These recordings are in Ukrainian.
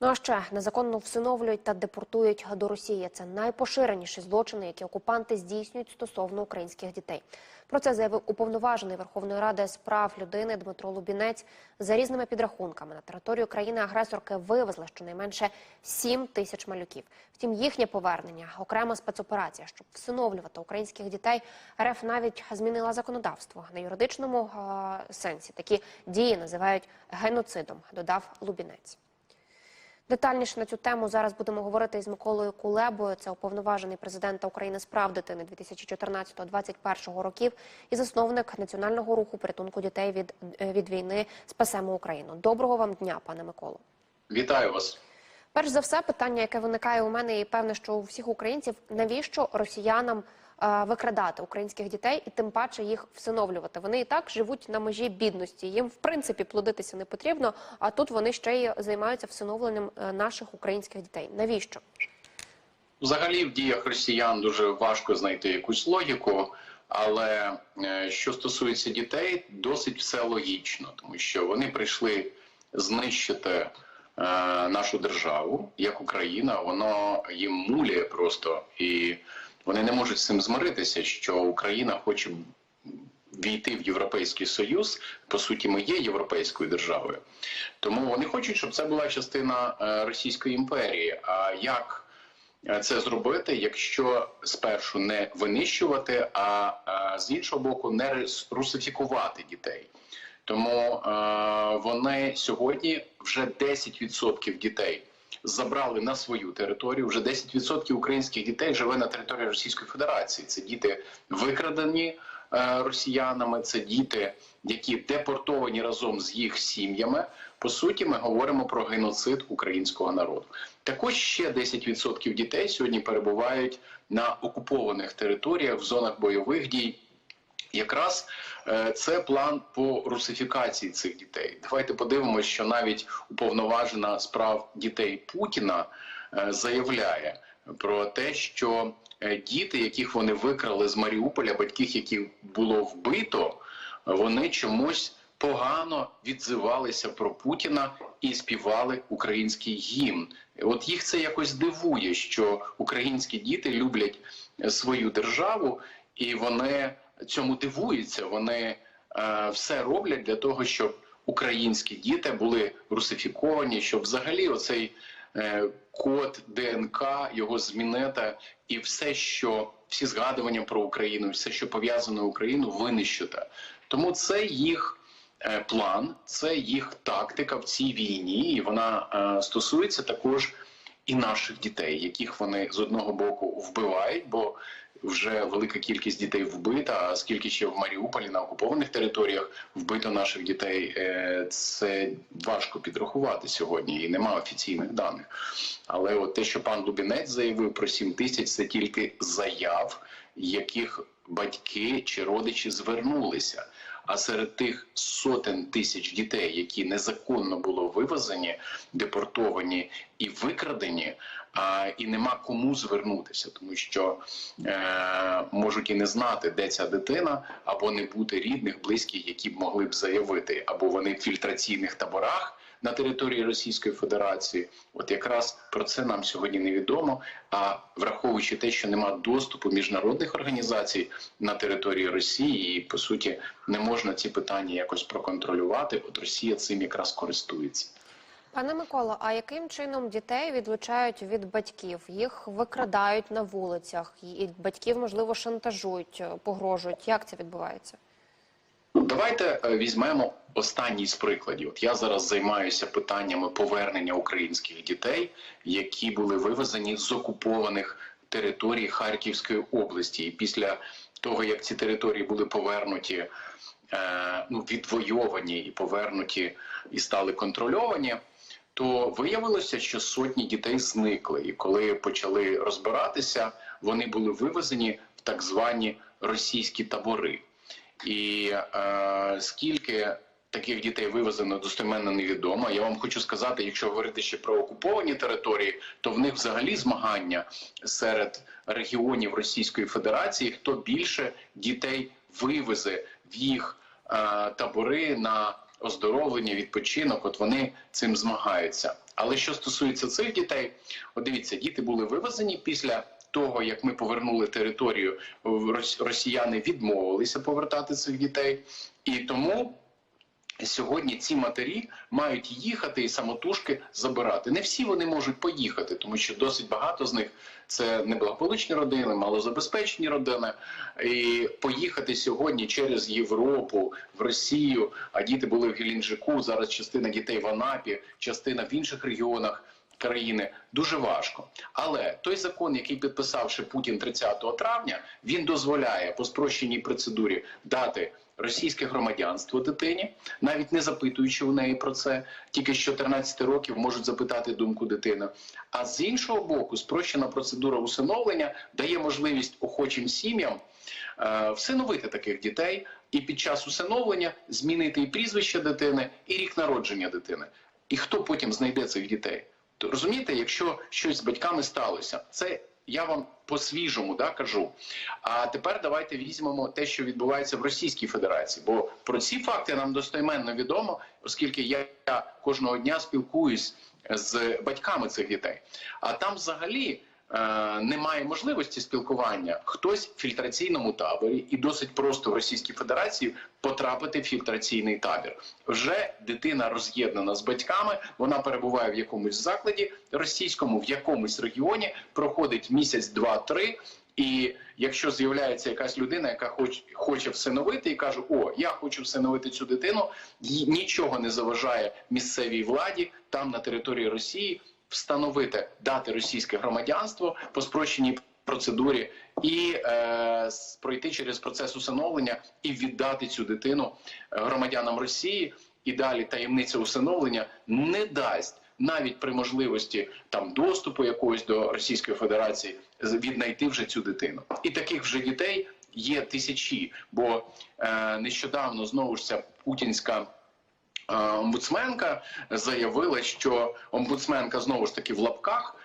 Ну а ще незаконно всиновлюють та депортують до Росії. Це найпоширеніші злочини, які окупанти здійснюють стосовно українських дітей. Про це заявив уповноважений Верховної Ради з прав людини Дмитро Лубінець. За різними підрахунками на територію країни-агресорки вивезли щонайменше 7 тисяч малюків. Втім, їхнє повернення окрема спецоперація, щоб всиновлювати українських дітей. РФ навіть змінила законодавство на юридичному сенсі. Такі дії називають геноцидом. Додав Лубінець. Детальніше на цю тему зараз будемо говорити із Миколою Кулебою. Це уповноважений президента України з прав дитини 2014-2021 років і засновник національного руху порятунку дітей від, е, від війни Спасемо Україну. Доброго вам дня, пане Миколо. Вітаю вас. Перш за все, питання, яке виникає у мене, і певне, що у всіх українців, навіщо росіянам викрадати українських дітей і тим паче їх всиновлювати? Вони і так живуть на межі бідності. Їм в принципі плодитися не потрібно. А тут вони ще й займаються всиновленням е, наших українських дітей. Навіщо? Взагалі, в діях росіян дуже важко знайти якусь логіку, але е, що стосується дітей, досить все логічно, тому що вони прийшли знищити е, нашу державу як Україна. Воно їм муляє просто, і вони не можуть з цим змиритися, що Україна хоче війти в Європейський Союз. По суті, ми є європейською державою. Тому вони хочуть, щоб це була частина е, Російської імперії. А як е, це зробити, якщо спершу не винищувати, а е, з іншого боку, не рус- русифікувати дітей? Тому вони сьогодні вже 10% дітей забрали на свою територію. Вже 10% українських дітей живе на території Російської Федерації. Це діти викрадені е, росіянами, це діти, які депортовані разом з їх сім'ями. По суті, ми говоримо про геноцид українського народу. Також ще 10% дітей сьогодні перебувають на окупованих територіях в зонах бойових дій. Якраз е, це план по русифікації цих дітей. Давайте подивимося, що навіть уповноважена справ дітей Путіна е, заявляє про те, що е, діти, яких вони викрали з Маріуполя, батьків, яких було вбито, вони чомусь погано відзивалися про Путіна і співали український гімн. От їх це якось дивує, що українські діти люблять свою державу, і вони цьому дивуються. Вони е, все роблять для того, щоб українські діти були русифіковані, щоб взагалі оцей е, код ДНК його змінити, і все, що всі згадування про Україну, все, що пов'язано Україну, винищити. Тому це їх е, план, це їх тактика в цій війні, і вона е, стосується також і наших дітей, яких вони з одного боку вбивають, бо вже велика кількість дітей вбита. А скільки ще в Маріуполі на окупованих територіях вбито наших дітей, е, це важко підрахувати сьогодні, і немає офіційних даних. Але от те, що пан Лубінець заявив про 7 тисяч, це тільки заяв, яких батьки чи родичі звернулися. А серед тих сотень тисяч дітей, які незаконно було вивезені, депортовані і викрадені, а, і нема кому звернутися, тому що е, можуть і не знати, де ця дитина, або не бути рідних, близьких, які б могли б заявити, або вони в фільтраційних таборах. На території Російської Федерації, от якраз про це нам сьогодні невідомо. А враховуючи те, що немає доступу міжнародних організацій на території Росії, і по суті не можна ці питання якось проконтролювати. От Росія цим якраз користується. Пане Миколо, а яким чином дітей відлучають від батьків? Їх викрадають на вулицях, і батьків можливо шантажують, погрожують. Як це відбувається? Давайте е, візьмемо останній з прикладів. От я зараз займаюся питаннями повернення українських дітей, які були вивезені з окупованих територій Харківської області. І після того, як ці території були повернуті, е, ну відвойовані і повернуті і стали контрольовані. То виявилося, що сотні дітей зникли, і коли почали розбиратися, вони були вивезені в так звані російські табори. І е, скільки таких дітей вивезено достеменно невідомо. Я вам хочу сказати, якщо говорити ще про окуповані території, то в них взагалі змагання серед регіонів Російської Федерації, хто більше дітей вивезе в їх е, табори на оздоровлення, відпочинок. От вони цим змагаються. Але що стосується цих дітей, от дивіться, діти були вивезені після того, як ми повернули територію, росіяни відмовилися повертати цих дітей, і тому. Сьогодні ці матері мають їхати і самотужки забирати. Не всі вони можуть поїхати, тому що досить багато з них це неблагополучні родини, малозабезпечені родини. І поїхати сьогодні через Європу в Росію. А діти були в Геленджику. Зараз частина дітей в Анапі, частина в інших регіонах. Країни дуже важко, але той закон, який підписавши Путін 30 травня, він дозволяє по спрощеній процедурі дати російське громадянство дитині, навіть не запитуючи у неї про це, тільки з 14 років можуть запитати думку дитини. А з іншого боку, спрощена процедура усиновлення дає можливість охочим сім'ям е, всиновити таких дітей і під час усиновлення змінити і прізвище дитини, і рік народження дитини. І хто потім знайде цих дітей? То розумієте, якщо щось з батьками сталося, це я вам по-свіжому да, кажу. А тепер давайте візьмемо те, що відбувається в Російській Федерації. Бо про ці факти нам достойменно відомо, оскільки я кожного дня спілкуюсь з батьками цих дітей. А там взагалі немає можливості спілкування. Хтось в фільтраційному таборі, і досить просто в Російській Федерації потрапити в фільтраційний табір. Вже дитина роз'єднана з батьками, вона перебуває в якомусь закладі російському, в якомусь регіоні, проходить місяць, два-три. І якщо з'являється якась людина, яка хоч хоче всиновити, і каже: О, я хочу всиновити цю дитину, їй нічого не заважає місцевій владі там на території Росії встановити дати російське громадянство по спрощеній процедурі і е, пройти через процес усиновлення і віддати цю дитину е, громадянам Росії. І далі таємниця усиновлення не дасть навіть при можливості там доступу якогось до Російської Федерації віднайти вже цю дитину. І таких вже дітей є тисячі. Бо е, нещодавно знову ж ця путінська. Е, Омбудсменка заявила, що омбудсменка знову ж таки в лапках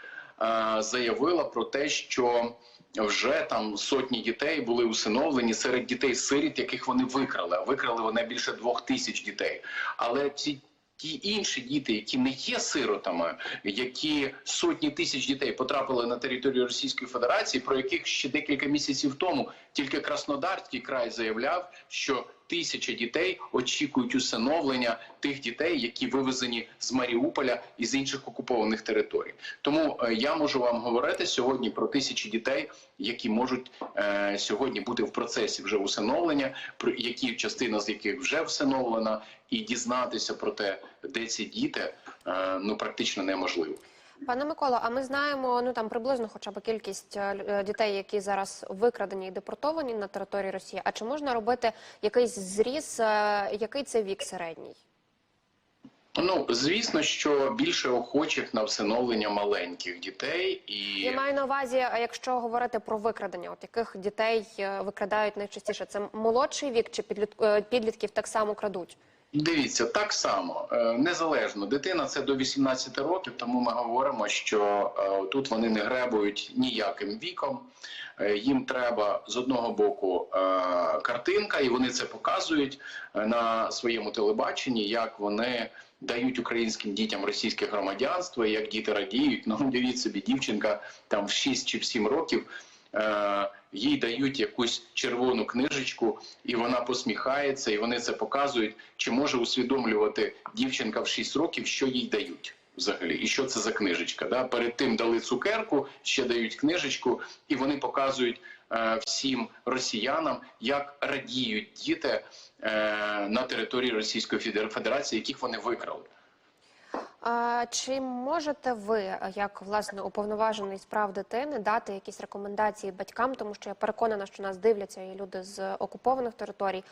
е, заявила про те, що вже там сотні дітей були усиновлені серед дітей сиріт, яких вони викрали. А викрали вони більше двох тисяч дітей. Але ці ті інші діти, які не є сиротами, які сотні тисяч дітей потрапили на територію Російської Федерації, про яких ще декілька місяців тому тільки Краснодарський край заявляв, що тисяча дітей очікують усиновлення тих дітей, які вивезені з Маріуполя і з інших окупованих територій. Тому е, я можу вам говорити сьогодні про тисячі дітей, які можуть е, сьогодні бути в процесі вже усиновлення, про які частина з яких вже всиновлена, і дізнатися про те, де ці діти, е, ну практично неможливо. Пане Миколо, а ми знаємо ну там приблизно хоча б кількість е, е, дітей, які зараз викрадені і депортовані на території Росії. А чи можна робити якийсь зріз, е, який це вік середній? Ну звісно, що більше охочих на всиновлення маленьких дітей і Я маю на увазі, а якщо говорити про викрадення, от яких дітей викрадають найчастіше, це молодший вік чи підліт- підлітків так само крадуть? Дивіться, так само е, незалежно. Дитина це до 18 років, тому ми говоримо, що е, тут вони не гребують ніяким віком. Е, Їм треба з одного боку картинка, і вони це показують на своєму телебаченні, як вони дають українським дітям російське громадянство, як діти радіють. Ну, дивіть собі, дівчинка там в 6 чи в 7 років. Е, Їй дають якусь червону книжечку, і вона посміхається, і вони це показують. Чи може усвідомлювати дівчинка в 6 років, що їй дають взагалі, і що це за книжечка? Да? Перед тим дали цукерку, ще дають книжечку, і вони показують е, всім росіянам, як радіють діти е, на території Російської Федерації, яких вони викрали. Чи можете ви, як власне уповноважений з прав дитини, дати якісь рекомендації батькам, тому що я переконана, що нас дивляться і люди з окупованих територій.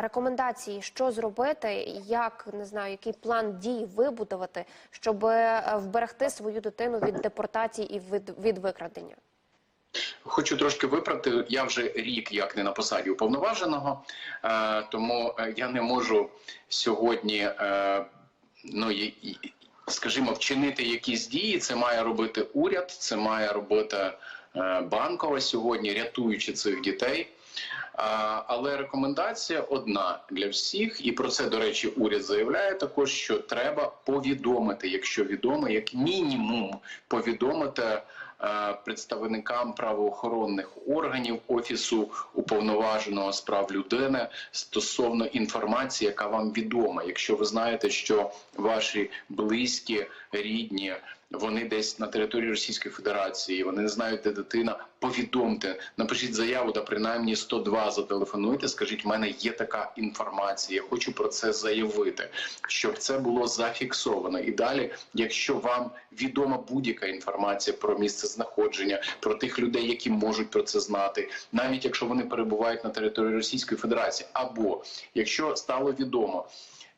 Рекомендації, що зробити, як не знаю, який план дій вибудувати, щоб е, вберегти свою дитину від депортації і від, від викрадення? Хочу трошки виправити. Я вже рік як не на посаді уповноваженого, е, тому е, я не можу сьогодні, ну скажімо, вчинити якісь дії. Це має робити уряд, це має робити е, банкова сьогодні, рятуючи цих дітей. Але рекомендація одна для всіх, і про це, до речі, уряд заявляє також, що треба повідомити, якщо відомо, як мінімум повідомити е, представникам правоохоронних органів офісу уповноваженого з прав людини стосовно інформації, яка вам відома. Якщо ви знаєте, що ваші близькі, рідні. Вони десь на території Російської Федерації, вони не знають, де дитина. Повідомте, напишіть заяву, да принаймні 102 зателефонуйте. Скажіть, в мене є така інформація. Я хочу про це заявити, щоб це було зафіксовано. І далі, якщо вам відома будь-яка інформація про місце знаходження, про тих людей, які можуть про це знати, навіть якщо вони перебувають на території Російської Федерації, або якщо стало відомо.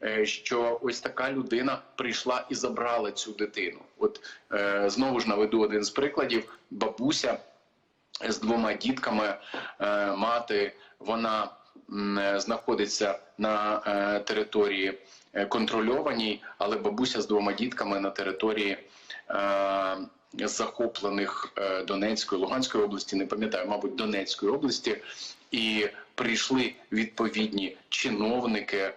Е, Що ось така людина прийшла і забрала цю дитину. От е, знову ж наведу один з прикладів: бабуся з двома дітками, е, мати, вона знаходиться на території контрольованій, але бабуся з двома дітками на території. Захоплених Донецької, Луганської області, не пам'ятаю, мабуть, Донецької області, і прийшли відповідні чиновники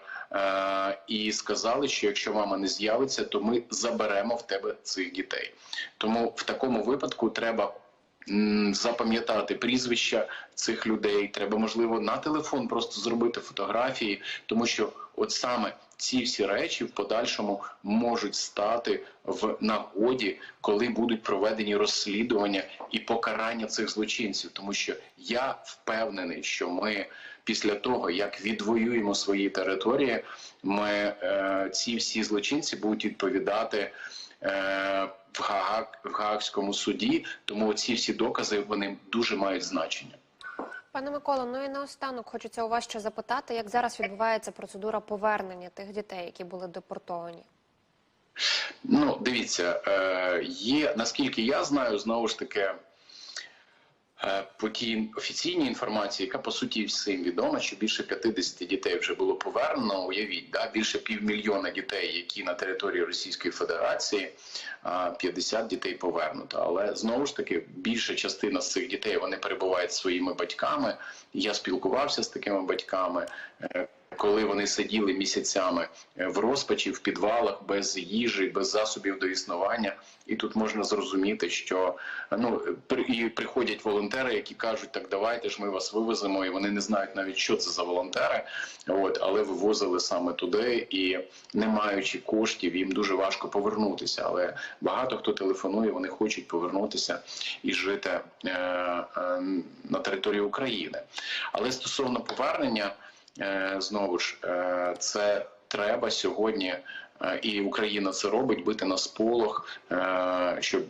і сказали, що якщо мама не з'явиться, то ми заберемо в тебе цих дітей. Тому в такому випадку треба запам'ятати прізвища цих людей. Треба, можливо, на телефон просто зробити фотографії, тому що от саме ці всі речі в подальшому можуть стати в нагоді, коли будуть проведені розслідування і покарання цих злочинців. Тому що я впевнений, що ми після того, як відвоюємо свої території, ми е, ці всі злочинці будуть відповідати. Е, в, Гааг, Гаагському суді, тому ці всі докази вони дуже мають значення. Пане Миколо, ну і наостанок хочеться у вас ще запитати, як зараз відбувається процедура повернення тих дітей, які були депортовані. Ну, дивіться, е, є наскільки я знаю, знову ж таки. Е, По тій офіційній інформації, яка по суті всім відома, що більше 50 дітей вже було повернено. Уявіть, да, більше півмільйона дітей, які на території Російської Федерації, а 50 дітей повернуто. Але знову ж таки, більша частина з цих дітей вони перебувають своїми батьками. Я спілкувався з такими батьками. Коли вони сиділи місяцями е, в розпачі, в підвалах, без їжі, без засобів до існування, і тут можна зрозуміти, що ну і приходять волонтери, які кажуть, так давайте ж ми вас вивеземо, і вони не знають навіть, що це за волонтери. От але вивозили саме туди, і не маючи коштів, їм дуже важко повернутися. Але багато хто телефонує, вони хочуть повернутися і жити е, е, на території України. Але стосовно повернення. Е, знову ж е, це треба сьогодні. е, І Україна це робить бити на сполох, щоб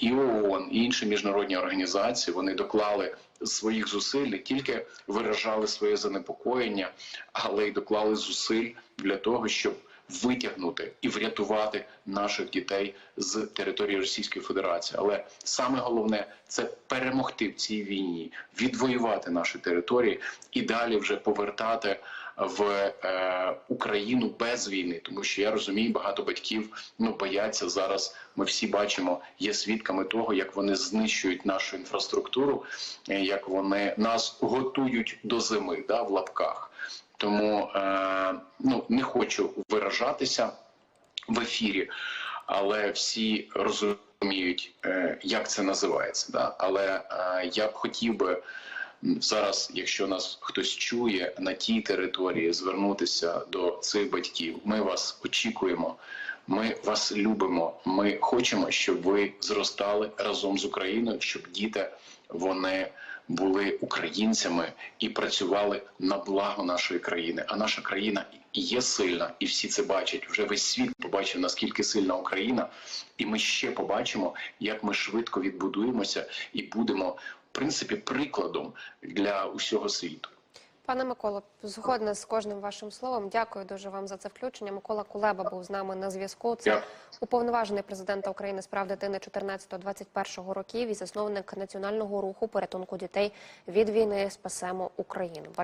і ООН, і інші міжнародні організації вони доклали своїх зусиль, не тільки виражали своє занепокоєння, але й доклали зусиль для того, щоб витягнути і врятувати наших дітей з території Російської Федерації. Але саме головне це перемогти в цій війні, відвоювати наші території і далі вже повертати в е, Україну без війни, тому що я розумію, багато батьків ну бояться зараз. Ми всі бачимо, є свідками того, як вони знищують нашу інфраструктуру, е, як вони нас готують до зими, да в лапках. Тому е, ну не хочу виражатися в ефірі, але всі розуміють, е, як це називається. Да? Але е, я б хотів би зараз, якщо нас хтось чує на тій території, звернутися до цих батьків. Ми вас очікуємо. Ми вас любимо. Ми хочемо, щоб ви зростали разом з Україною, щоб діти вони були українцями і працювали на благо нашої країни. А наша країна є сильна, і всі це бачать. Вже весь світ побачив наскільки сильна Україна, і ми ще побачимо, як ми швидко відбудуємося і будемо в принципі прикладом для усього світу. Пане Миколо, згодна з кожним вашим словом. Дякую дуже вам за це включення. Микола Кулеба був з нами на зв'язку. Це уповноважений президента України з прав дитини 14-21 років і засновник національного руху порятунку дітей від війни. Спасемо Україну.